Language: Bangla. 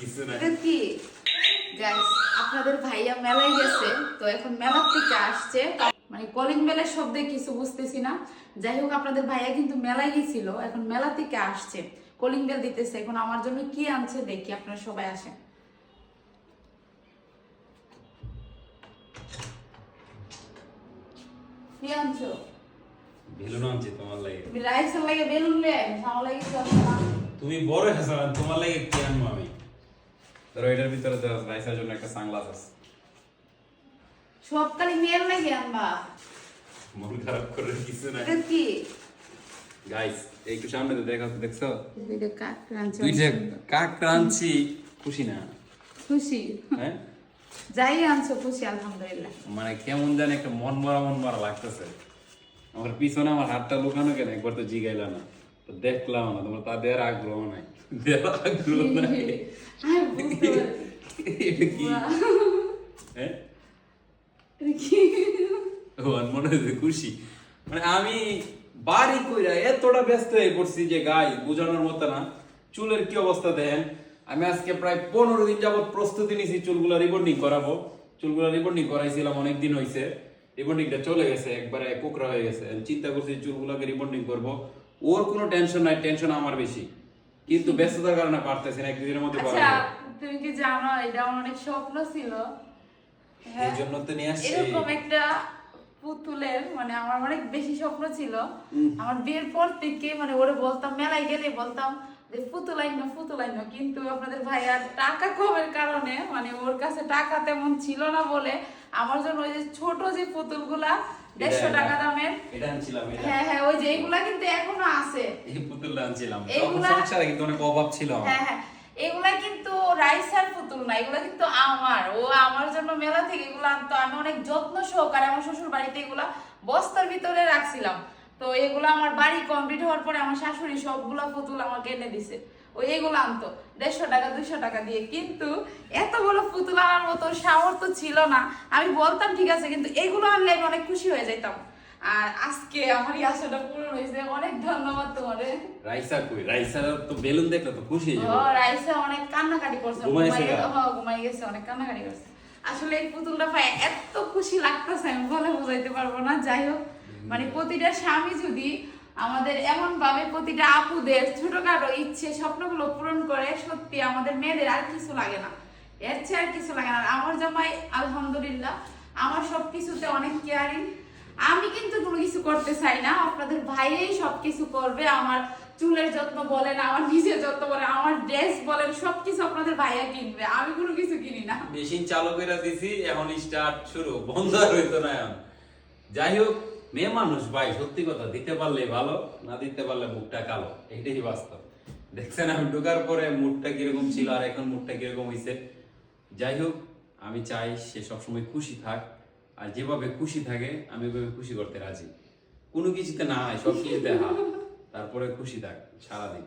কিছু কি? গাইস আপনাদের ভাইয়া মেলায় গেছে তো এখন মেলার থেকে আসছে। মানে কলিং বেলের শব্দে কিছু বুঝতেছি না। যাই হোক আপনাদের ভাইয়া কিন্তু মেলায় গেছিল এখন মেলা থেকে আসছে। কলিং বেল দিতেছে এখন আমার জন্য কি আনছে দেখি আপনারা সবাই আসেন। কি আনছো? বেলুন আনছি তোমার লাগে। তুমি রাইসের লাগে বেলুন লে আমার লাগে কিছু আনছো? না? তুমি বড় হাসান তোমার লাগে কি আনব আমি? ধরো এটার ভিতরে রাইসার জন্য একটা সানগ্লাস আছে। সব কালি মেয়ের লাগে আনবা মন খারাপ করে কিছু নাই। এটা কি? গাইস একটু সামনে তো দেখা দেখছ? রাঁধছে। যে খুশি না। খুশি? হ্যাঁ? যাই আনছো খুশি আলহামদুলিল্লাহ। মানে কেমন জানি একটা মন মরা মন মরা লাগতেছে। আমার পিছনে আমার হাতটা লুকানো কেন একবার তো জিগাইলা না। দেখলাম না তোমার তাদের আগ্রহ নাই আগ্রহ মনে খুশি মানে আমি বাড়ি কইরা এতটা ব্যস্ত হয়ে পড়ছি যে গাই বোঝানোর মতো না চুলের কি অবস্থা দেখেন আমি আজকে প্রায় পনেরো দিন যাবত প্রস্তুতি নিছি চুলগুলো রিবন্ডিং করাবো চুলগুলো রিবন্ডিং করাইছিলাম অনেক দিন হয়েছে রিবন্ডিংটা চলে গেছে একবারে কোকরা হয়ে গেছে চিন্তা করছি চুলগুলোকে রিবন্ডিং করব ওর কোনো টেনশন নাই টেনশন আমার বেশি। কিন্তু ব্যস্ততার কারণে পারতেছি না একদিনের মধ্যে পারব আচ্ছা তুমি কি জানো এটা আমার অনেক স্বপ্ন ছিল। হ্যাঁ, এই জন্য তো নিয়ে আসছি। এরকম একটা পুতুলের মানে আমার অনেক বেশি স্বপ্ন ছিল। আমার বিয়ের পর থেকে মানে ওরে বলতাম মেলায় গেলে বলতাম যে পুতুল আইন না পুতুল আইন কিন্তু আপনাদের ভাইয়ার টাকা কমের কারণে মানে ওর কাছে টাকা তেমন ছিল না বলে আমার জন্য ওই যে ছোট যে পুতুলগুলা দেড়শো টাকা দামের। হ্যাঁ হ্যাঁ ওই যে এইগুলা কিন্তু এখনও আছে। এই পুতুলটা আনছিলাম। কিন্তু অনেক অভাব ছিল হ্যাঁ হ্যাঁ এগুলা কিন্তু রাইসার পুতুল না এগুলা কিন্তু আমার। ও আমার জন্য মেলা থেকে এগুলো আনতো। আমি অনেক যত্ন সহকারে আমার শ্বশুর বাড়িতে এগুলা বস্তার ভিতরে রাখছিলাম। তো এগুলো আমার বাড়ি কমপ্লিট হওয়ার পরে আমার শাশুড়ি সবগুলা পুতুল আমাকে এনে দিছে। ও এগুলো আনতো দেড়শো টাকা দুশো টাকা দিয়ে। কিন্তু এত বড় পুতুল আনার মতো সামর্থ্য ছিল না। আমি বলতাম ঠিক আছে কিন্তু এগুলো আনলে আমি অনেক খুশি হয়ে যেতাম আর আজকে আমার আশাটা পূরণ হয়েছে। অনেক ধন্যবাদ তোমারে। রাইসা কই? রাইসার তো বেলুন দেখলে তো খুশি হয়ে ও যাবে রাইসা অনেক কান্নাকাটি করছে। ঘুমাই- গা? হ্যাঁ, ঘুমাই গেছে অনেক কান্নাকাটি করছে। আসলে এই পুতুলটা পাই এত খুশি লাগতেছে আমি বলে বোঝাইতে পারব না। যাই হোক মানে প্রতিটা স্বামী যদি আমাদের এমন ভাবে প্রতিটা আপুদের ছোটখাটো ইচ্ছে, স্বপ্নগুলো পূরণ করে, সত্যি আমাদের মেয়েদের আর কিছু লাগে না। এর চেয়ে আর কিছু লাগে না। আমার জামাই, আলহামদুলিল্লাহ, আমার সবকিছুতে অনেক কেয়ারিং। আমি কিন্তু কোনো কিছু করতে চাই না। আপনাদের ভাইয়েই সবকিছু করবে। আমার চুলের যত্ন বলেন, আমার নিজের যত্ন বলেন, আমার ড্রেস বলেন, সবকিছু আপনাদের ভাইয়া কিনবে। আমি কোনো কিছু কিনি না। মেশিন চালু করে দিছি, এখন স্টার্ট শুরু। বন্ধ হইতো না এখন। যাই হোক মেয়ে মানুষ ভাই, সত্যি কথা, দিতে পারলে ভালো, না দিতে পারলে মুখটা কালো, এইটাই বাস্তব। দেখছেন, আমি ঢোকার পরে মুখটা কীরকম ছিল আর এখন মুখটা কীরকম হয়েছে যাই হোক, আমি চাই সে সবসময় খুশি থাক, আর যেভাবে খুশি থাকে, আমি ওইভাবে খুশি করতে রাজি। কোনো কিছুতে না হয় সব কিছুতে হা, তারপরে খুশি থাক, সারাদিন।